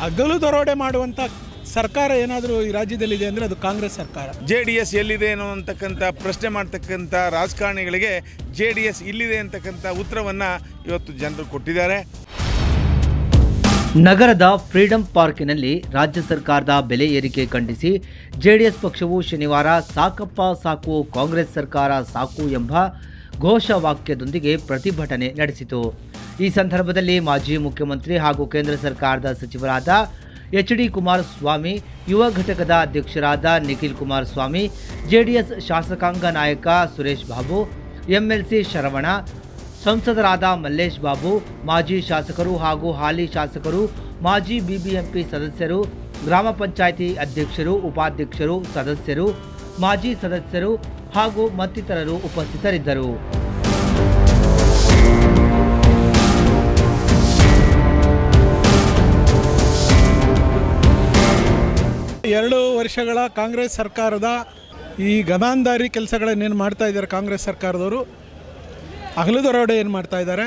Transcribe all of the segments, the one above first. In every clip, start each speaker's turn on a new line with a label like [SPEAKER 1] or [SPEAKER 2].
[SPEAKER 1] ಹಗಲು ದರೋಡೆ ಮಾಡುವಂಥ ಸರ್ಕಾರ ಏನಾದರೂ ಈ ರಾಜ್ಯದಲ್ಲಿದೆ ಅಂದರೆ ಅದು ಕಾಂಗ್ರೆಸ್ ಸರ್ಕಾರ.
[SPEAKER 2] ಜೆ ಡಿ ಎಸ್ ಎಲ್ಲಿದೆ ಅನ್ನೋ ಅಂತಕ್ಕಂಥ ಪ್ರಶ್ನೆ ಮಾಡ್ತಕ್ಕಂಥ ರಾಜಕಾರಣಿಗಳಿಗೆ ಜೆ ಡಿ ಎಸ್ ಇಲ್ಲಿದೆ ಅಂತಕ್ಕಂಥ ಉತ್ತರವನ್ನು ಇವತ್ತು ಜನರು ಕೊಟ್ಟಿದ್ದಾರೆ.
[SPEAKER 3] ನಗರದ ಫ್ರೀಡಂ ಪಾರ್ಕಿನಲ್ಲಿ ರಾಜ್ಯ ಸರ್ಕಾರದ ಬೆಲೆ ಏರಿಕೆ ಖಂಡಿಸಿ ಜೆಡಿಎಸ್ ಪಕ್ಷವು ಶನಿವಾರ ಸಾಕಪ್ಪ ಸಾಕು ಕಾಂಗ್ರೆಸ್ ಸರ್ಕಾರ ಸಾಕು ಎಂಬ ಘೋಷವಾಕ್ಯದೊಂದಿಗೆ ಪ್ರತಿಭಟನೆ ನಡೆಸಿತು. ಈ ಸಂದರ್ಭದಲ್ಲಿ ಮಾಜಿ ಮುಖ್ಯಮಂತ್ರಿ ಹಾಗೂ ಕೇಂದ್ರ ಸರ್ಕಾರದ ಸಚಿವರಾದ ಎಚ್ ಡಿ ಕುಮಾರಸ್ವಾಮಿ, ಯುವ ಘಟಕದ ಅಧ್ಯಕ್ಷರಾದ ನಿಖಿಲ್ ಕುಮಾರಸ್ವಾಮಿ, ಜೆಡಿಎಸ್ ಶಾಸಕಾಂಗ ನಾಯಕ ಸುರೇಶ್ ಬಾಬು, ಎಂಎಲ್ಸಿ ಶರವಣ, ಸಂಸದರಾದ ಮಲ್ಲೇಶ್ ಬಾಬು, ಮಾಜಿ ಶಾಸಕರು ಹಾಗೂ ಹಾಲಿ ಶಾಸಕರು, ಮಾಜಿ ಬಿಬಿಎಂಪಿ ಸದಸ್ಯರು, ಗ್ರಾಮ ಪಂಚಾಯಿತಿ ಅಧ್ಯಕ್ಷರು, ಉಪಾಧ್ಯಕ್ಷರು, ಸದಸ್ಯರು, ಮಾಜಿ ಸದಸ್ಯರು ಹಾಗೂ ಮತ್ತಿತರರು ಉಪಸ್ಥಿತರಿದ್ದರು.
[SPEAKER 1] ಎರಡು ವರ್ಷಗಳ ಕಾಂಗ್ರೆಸ್ ಸರ್ಕಾರದ ಈ ಗಮಾನ್ದಾರಿ ಕೆಲಸಗಳನ್ನೇನು ಮಾಡ್ತಾ ಇದ್ದಾರೆ ಕಾಂಗ್ರೆಸ್ ಸರ್ಕಾರದವರು? ಹಗಲು ದರೋಡೆ ಏನು ಮಾಡ್ತಾ ಇದ್ದಾರೆ?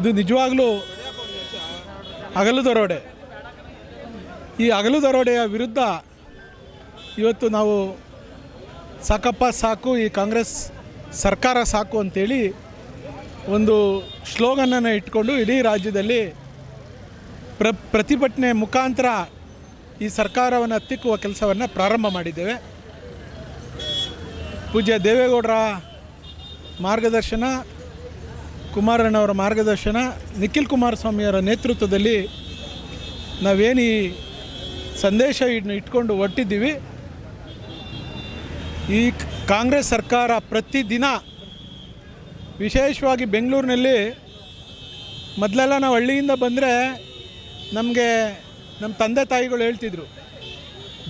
[SPEAKER 1] ಇದು ನಿಜವಾಗ್ಲೂ ದರೋಡೆ ಈ ಹಗಲು ದರೋಡೆಯ ವಿರುದ್ಧ ಇವತ್ತು ನಾವು ಸಾಕಪ್ಪ, ಸಾಕು, ಈ ಕಾಂಗ್ರೆಸ್ ಸರ್ಕಾರ ಸಾಕು ಅಂತೇಳಿ ಒಂದು ಶ್ಲೋಗನನ್ನು ಇಟ್ಕೊಂಡು ಇಡೀ ರಾಜ್ಯದಲ್ಲಿ ಪ್ರ, ಪ್ರತಿಭಟನೆ ಮುಖಾಂತರ ಈ ಸರ್ಕಾರವನ್ನು ತಿಕ್ಕುವ ಕೆಲಸವನ್ನು ಪ್ರಾರಂಭ ಮಾಡಿದ್ದೇವೆ. ಪೂಜ್ಯ ದೇವೇಗೌಡರ ಮಾರ್ಗದರ್ಶನ ಕುಮಾರಣ್ಣವರ ಮಾರ್ಗದರ್ಶನ, ನಿಖಿಲ್ ಕುಮಾರಸ್ವಾಮಿಯವರ ನೇತೃತ್ವದಲ್ಲಿ ನಾವೇನು ಈ ಸಂದೇಶ ಇಟ್ಕೊಂಡು ಹೊಟ್ಟಿದ್ದೀವಿ ಈ ಕಾಂಗ್ರೆಸ್ ಸರ್ಕಾರ ಪ್ರತಿದಿನ ವಿಶೇಷವಾಗಿ ಬೆಂಗಳೂರಿನಲ್ಲಿ ಮೊದಲೆಲ್ಲ ನಾವು ಹಳ್ಳಿಯಿಂದ ಬಂದರೆ ನಮಗೆ ನಮ್ಮ ತಂದೆ ತಾಯಿಗಳು ಹೇಳ್ತಿದ್ರು,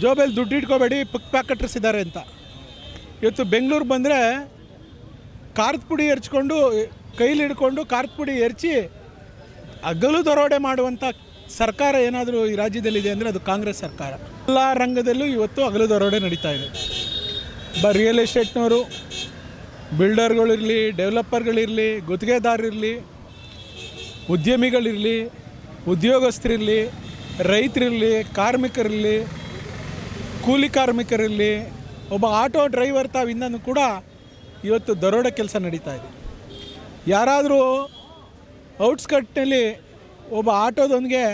[SPEAKER 1] ಜೋಬೇಲಿ ದುಡ್ಡು ಇಟ್ಕೋಬೇಡಿ, ಪಕ್ ಪ್ಯಾಕೆಟ್ರಿಸಿದ್ದಾರೆ ಅಂತ. ಇವತ್ತು ಬೆಂಗಳೂರು ಬಂದರೆ ಖಾರದ ಪುಡಿ ಎರ್ಚ್ಕೊಂಡು, ಕೈಲಿ ಹಿಡ್ಕೊಂಡು ಖಾರದ ಪುಡಿ ಎರ್ಚಿ ಹಗಲು ದರೋಡೆ ಮಾಡುವಂಥ ಸರ್ಕಾರ ಏನಾದರೂ ಈ ರಾಜ್ಯದಲ್ಲಿದೆ ಅಂದರೆ ಅದು ಕಾಂಗ್ರೆಸ್ ಸರ್ಕಾರ. ಎಲ್ಲ ರಂಗದಲ್ಲೂ ಇವತ್ತು ಹಗಲು ದರೋಡೆ ನಡೀತಾ ಇದೆ. ಬ ರಿಯಲ್ ಎಸ್ಟೇಟ್ನವರು ಬಿಲ್ಡರ್ಗಳಿರಲಿ ಡೆವಲಪರ್ಗಳಿರಲಿ ಗುತ್ತಿಗೆದಾರರಿರಲಿ ಉದ್ಯಮಿಗಳಿರಲಿ, ಉದ್ಯೋಗಸ್ಥರಿರಲಿ, ರೈತರಿರಲಿ, ಕಾರ್ಮಿಕರಿರಲಿ, ಕೂಲಿ ಕಾರ್ಮಿಕರಿರಲಿ, ಒಬ್ಬ ಆಟೋ ಡ್ರೈವರ್ ತಾವಿಂದನೂ ಕೂಡ ಇವತ್ತು ದರೋಡೆ ಕೆಲಸ ನಡೀತಾ ಇದೆ. ಯಾರಾದರೂ ಔಟ್ಸ್ಕಟ್ನಲ್ಲಿ ಒಬ್ಬ ಆಟೋದೊಂದಿಗೆ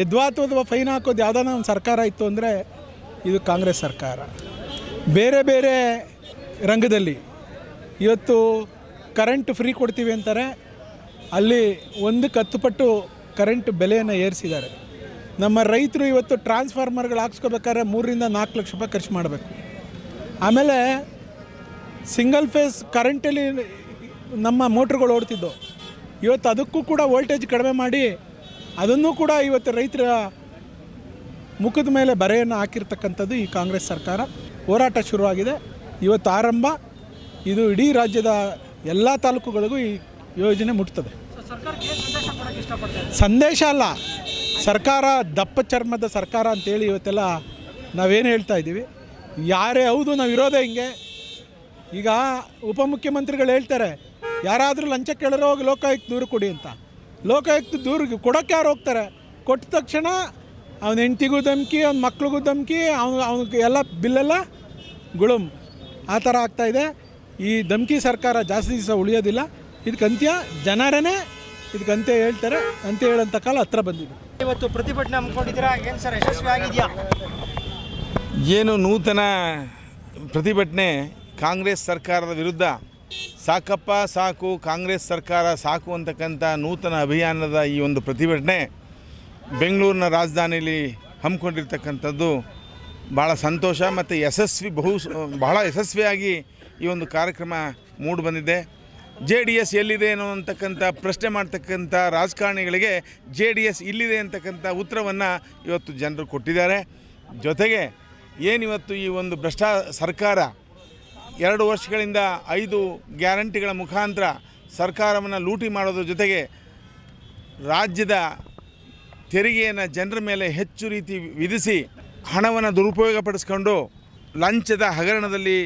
[SPEAKER 1] ಯದ್ವಾತ್ವದ ಫೈನ್ ಹಾಕೋದು ಯಾವುದಾನ ಒಂದು ಸರ್ಕಾರ ಇತ್ತು ಅಂದರೆ ಇದು ಕಾಂಗ್ರೆಸ್ ಸರ್ಕಾರ. ಬೇರೆ ಬೇರೆ ರಂಗದಲ್ಲಿ ಇವತ್ತು ಕರೆಂಟ್ ಫ್ರೀ ಕೊಡ್ತೀವಿ ಅಂತಾರೆ. ಅಲ್ಲಿ ಒಂದು ಹತ್ತು ಪಟ್ಟು ಕರೆಂಟ್ ಬೆಲೆಯನ್ನು ಏರಿಸಿದ್ದಾರೆ. ನಮ್ಮ ರೈತರು ಇವತ್ತು ಟ್ರಾನ್ಸ್ಫಾರ್ಮರ್ಗಳು ಹಾಕ್ಸ್ಕೋಬೇಕಾದ್ರೆ ಮೂರರಿಂದ ನಾಲ್ಕು ಲಕ್ಷ ರೂಪಾಯಿ ಖರ್ಚು ಮಾಡಬೇಕು. ಆಮೇಲೆ ಸಿಂಗಲ್ ಫೇಸ್ ಕರೆಂಟಲ್ಲಿ ನಮ್ಮ ಮೋಟ್ರ್ಗಳು ಓಡ್ತಿದ್ದವು. ಇವತ್ತು ಅದಕ್ಕೂ ಕೂಡ ವೋಲ್ಟೇಜ್ ಕಡಿಮೆ ಮಾಡಿ ಅದನ್ನು ಕೂಡ ಇವತ್ತು ರೈತರ ಮುಖದ ಮೇಲೆ ಬರೆಯನ್ನು ಹಾಕಿರ್ತಕ್ಕಂಥದ್ದು ಈ ಕಾಂಗ್ರೆಸ್ ಸರ್ಕಾರ. ಹೋರಾಟ ಶುರುವಾಗಿದೆ. ಇವತ್ತು ಆರಂಭ. ಇದು ಇಡೀ ರಾಜ್ಯದ ಎಲ್ಲ ತಾಲೂಕುಗಳಿಗೂ ಈ ಯೋಜನೆ ಮುಟ್ತದೆ. ಸಂದೇಶ ಅಲ್ಲ. ಸರ್ಕಾರ ದಪ್ಪ ಚರ್ಮದ ಸರ್ಕಾರ ಅಂತೇಳಿ ಇವತ್ತೆಲ್ಲ ನಾವೇನು ಹೇಳ್ತಾ ಇದ್ದೀವಿ. ಯಾರೇ ಹೌದು ನಾವು ಇರೋದೇ ಹಿಂಗೆ. ಈಗ ಉಪಮುಖ್ಯಮಂತ್ರಿಗಳು ಹೇಳ್ತಾರೆ ಯಾರಾದರೂ ಲಂಚ ಕೇಳಿದ್ರೆ ಹೋಗಿ ಲೋಕಾಯುಕ್ತ ದೂರು ಕೊಡಿ ಅಂತ. ಲೋಕಾಯುಕ್ತ ದೂರು ಕೊಡೋಕ್ಕೆ ಯಾರು ಹೋಗ್ತಾರೆ? ಕೊಟ್ಟ ತಕ್ಷಣ ಅವನ ಹೆಂಡ್ತಿಗೂ ಧಮಕಿ ಅವ್ನ ಮಕ್ಳಿಗೂ ಧಮಕಿ ಅವ್ನು ಅವ್ನಿಗೆ ಎಲ್ಲ ಬಿಲ್ಲೆಲ್ಲ ಗುಳುಮ್ ಆ ಥರ ಆಗ್ತಾಯಿದೆ ಈ ಧಮಕಿ ಸರ್ಕಾರ ಜಾಸ್ತಿ ದಿವಸ ಉಳಿಯೋದಿಲ್ಲ. ಇದಕ್ಕೆ ಅಂತ್ಯ ಜನರೇ ಇದಕ್ಕೆ ಅಂತ್ಯ ಹೇಳ್ತಾರೆ. ಅಂತ ಹೇಳೋಂಥ ಕಾಲ ಹತ್ರ ಬಂದಿದೆ.
[SPEAKER 4] ಇವತ್ತು ಪ್ರತಿಭಟನೆ ಹಮ್ಮಿಕೊಂಡಿದ್ದೀರಾ? ಏನು ಸರ್ ಯಶಸ್ವಿ ಆಗಿದೆಯಾ?
[SPEAKER 2] ಏನು ನೂತನ ಪ್ರತಿಭಟನೆ ಕಾಂಗ್ರೆಸ್ ಸರ್ಕಾರದ ವಿರುದ್ಧ? ಸಾಕಪ್ಪ ಸಾಕು ಕಾಂಗ್ರೆಸ್ ಸರ್ಕಾರ ಸಾಕು ಅಂತಕ್ಕಂಥ ನೂತನ ಅಭಿಯಾನದ ಈ ಒಂದು ಪ್ರತಿಭಟನೆ ಬೆಂಗಳೂರಿನ ರಾಜಧಾನಿಯಲ್ಲಿ ಹಮ್ಮಿಕೊಂಡಿರ್ತಕ್ಕಂಥದ್ದು ಭಾಳ ಸಂತೋಷ ಮತ್ತು ಯಶಸ್ವಿ ಬಹು ಬಹಳ ಯಶಸ್ವಿಯಾಗಿ ಈ ಒಂದು ಕಾರ್ಯಕ್ರಮ ಮೂಡ್ ಬಂದಿದೆ. ಜೆ ಡಿ ಎಸ್ ಎಲ್ಲಿದೆ ಅನ್ನೋ ಅಂತಕ್ಕಂಥ ಪ್ರಶ್ನೆ ಮಾಡ್ತಕ್ಕಂಥ ರಾಜಕಾರಣಿಗಳಿಗೆ ಜೆ ಡಿ ಎಸ್ ಇಲ್ಲಿದೆ ಅಂತಕ್ಕಂಥ ಉತ್ತರವನ್ನು ಇವತ್ತು ಜನರು ಕೊಟ್ಟಿದ್ದಾರೆ. ಜೊತೆಗೆ ಏನಿವತ್ತು ಈ ಒಂದು ಭ್ರಷ್ಟ ಸರ್ಕಾರ ಎರಡು ವರ್ಷಗಳಿಂದ ಐದು ಗ್ಯಾರಂಟಿಗಳ ಮುಖಾಂತರ ಸರ್ಕಾರವನ್ನು ಲೂಟಿ ಮಾಡೋದ್ರ ಜೊತೆಗೆ ರಾಜ್ಯದ ತೆರಿಗೆಯನ್ನು ಜನರ ಮೇಲೆ ಹೆಚ್ಚು ರೀತಿ ವಿಧಿಸಿ ಹಣವನ್ನು ದುರುಪಯೋಗಪಡಿಸ್ಕೊಂಡು ಲಂಚದ ಹಗರಣದಲ್ಲಿ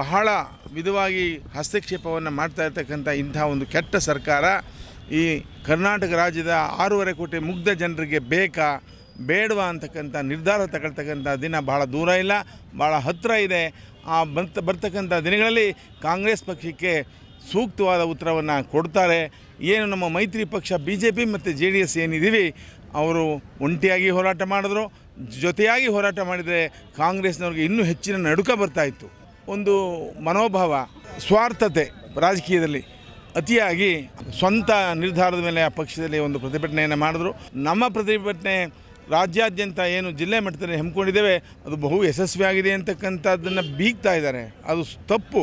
[SPEAKER 2] ಬಹಳ ವಿಧವಾಗಿ ಹಸ್ತಕ್ಷೇಪವನ್ನು ಮಾಡ್ತಾ ಇರ್ತಕ್ಕಂಥ ಇಂಥ ಒಂದು ಕೆಟ್ಟ ಸರ್ಕಾರ ಈ ಕರ್ನಾಟಕ ರಾಜ್ಯದ ಆರೂವರೆ ಕೋಟಿ ಮುಗ್ಧ ಜನರಿಗೆ ಬೇಕಾ, ಬೇಡವಾ ಅಂತಕ್ಕಂಥ ನಿರ್ಧಾರ ತಗೊಳ್ತಕ್ಕಂಥ ದಿನ ಭಾಳ ದೂರ ಇಲ್ಲ ಭಾಳ ಹತ್ತಿರ ಇದೆ. ಆ ಬಂತ, ಬರ್ತಕ್ಕಂಥ ದಿನಗಳಲ್ಲಿ ಕಾಂಗ್ರೆಸ್ ಪಕ್ಷಕ್ಕೆ ಸೂಕ್ತವಾದ ಉತ್ತರವನ್ನು ಕೊಡ್ತಾರೆ. ಏನು ನಮ್ಮ ಮೈತ್ರಿ ಪಕ್ಷ ಬಿ ಜೆ ಪಿ ಮತ್ತು ಜೆ ಡಿ ಎಸ್ ಏನಿದ್ದೀವಿ ಅವರು ಒಂಟಿಯಾಗಿ ಹೋರಾಟ ಮಾಡಿದ್ರು. ಜೊತೆಯಾಗಿ ಹೋರಾಟ ಮಾಡಿದರೆ ಕಾಂಗ್ರೆಸ್ನವ್ರಿಗೆ ಇನ್ನೂ ಹೆಚ್ಚಿನ ನಡುಕ ಬರ್ತಾಯಿತ್ತು ಒಂದು ಮನೋಭಾವ, ಸ್ವಾರ್ಥತೆ ರಾಜಕೀಯದಲ್ಲಿ ಅತಿಯಾಗಿ ಸ್ವಂತ ನಿರ್ಧಾರದ ಮೇಲೆ ಆ ಪಕ್ಷದಲ್ಲಿ ಒಂದು ಪ್ರತಿಭಟನೆಯನ್ನು ಮಾಡಿದ್ರು. ನಮ್ಮ ಪ್ರತಿಭಟನೆ ರಾಜ್ಯಾದ್ಯಂತ ಏನು ಜಿಲ್ಲೆ ಮಟ್ಟದಲ್ಲಿ ಹಮ್ಮಿಕೊಂಡಿದ್ದೇವೆ, ಅದು ಬಹು ಯಶಸ್ವಿಯಾಗಿದೆ ಅಂತಕ್ಕಂಥದ್ದನ್ನು ಬೀಗ್ತಾ ಇದ್ದಾರೆ. ಅದು ತಪ್ಪು.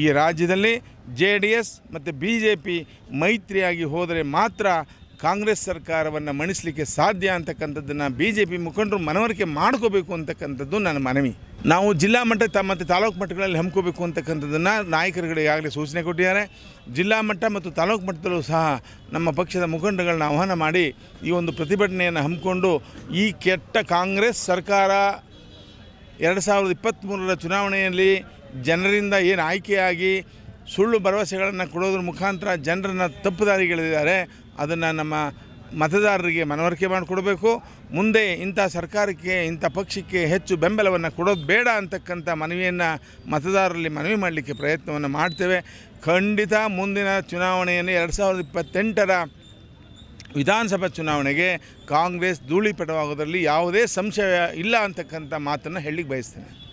[SPEAKER 2] ಈ ರಾಜ್ಯದಲ್ಲಿ ಜೆ ಡಿ ಎಸ್ ಮತ್ತು ಬಿ ಜೆ ಪಿ ಮೈತ್ರಿಯಾಗಿ ಹೋದರೆ ಮಾತ್ರ ಕಾಂಗ್ರೆಸ್ ಸರ್ಕಾರವನ್ನು ಮಣಿಸಲಿಕ್ಕೆ ಸಾಧ್ಯ ಅಂತಕ್ಕಂಥದ್ದನ್ನು ಬಿ ಜೆ ಪಿ ಮುಖಂಡರು ಮನವರಿಕೆ ಮಾಡ್ಕೋಬೇಕು ಅಂತಕ್ಕಂಥದ್ದು ನನ್ನ ಮನವಿ. ನಾವು ಜಿಲ್ಲಾ ಮಟ್ಟ ತ ಮತ್ತು ತಾಲೂಕು ಮಟ್ಟಗಳಲ್ಲಿ ಹಮ್ಮಿಕೋಬೇಕು ಅಂತಕ್ಕಂಥದ್ದನ್ನು ನಾಯಕರುಗಳು ಈಗಾಗಲೇ ಸೂಚನೆ ಕೊಟ್ಟಿದ್ದಾರೆ. ಜಿಲ್ಲಾ ಮಟ್ಟ ಮತ್ತು ತಾಲೂಕು ಮಟ್ಟದಲ್ಲೂ ಸಹ ನಮ್ಮ ಪಕ್ಷದ ಮುಖಂಡಗಳನ್ನ ಆಹ್ವಾನ ಮಾಡಿ ಈ ಒಂದು ಪ್ರತಿಭಟನೆಯನ್ನು ಹಮ್ಮಿಕೊಂಡು ಈ ಕೆಟ್ಟ ಕಾಂಗ್ರೆಸ್ ಸರ್ಕಾರ ಎರಡು ಸಾವಿರದ ಇಪ್ಪತ್ತ್ಮೂರರ ಚುನಾವಣೆಯಲ್ಲಿ ಜನರಿಂದ ಏನು ಆಯ್ಕೆಯಾಗಿ ಸುಳ್ಳು ಭರವಸೆಗಳನ್ನು ಕೊಡೋದ್ರ ಮುಖಾಂತರ ಜನರನ್ನು ತಪ್ಪುದಾರಿಗೆಳೆದಿದ್ದಾರೆ ಅದನ್ನು ನಮ್ಮ ಮತದಾರರಿಗೆ ಮನವರಿಕೆ ಮಾಡಿಕೊಡಬೇಕು. ಮುಂದೆ ಇಂಥ ಸರ್ಕಾರಕ್ಕೆ, ಇಂಥ ಪಕ್ಷಕ್ಕೆ ಹೆಚ್ಚು ಬೆಂಬಲವನ್ನು ಕೊಡೋದು ಬೇಡ ಅಂತಕ್ಕಂಥ ಮನವಿಯನ್ನು ಮತದಾರರಲ್ಲಿ ಮನವಿ ಮಾಡಲಿಕ್ಕೆ ಪ್ರಯತ್ನವನ್ನು ಮಾಡ್ತೇವೆ. ಖಂಡಿತ ಮುಂದಿನ ಚುನಾವಣೆಯನ್ನು ಎರಡು ಸಾವಿರದ ಇಪ್ಪತ್ತೆಂಟರ ವಿಧಾನಸಭಾ ಚುನಾವಣೆಗೆ ಕಾಂಗ್ರೆಸ್ ಧೂಳಿಪಟವಾಗೋದರಲ್ಲಿ ಯಾವುದೇ ಸಂಶಯ ಇಲ್ಲ ಅಂತಕ್ಕಂಥ ಮಾತನ್ನು ಹೇಳಲಿಕ್ಕೆ ಬಯಸ್ತೇನೆ.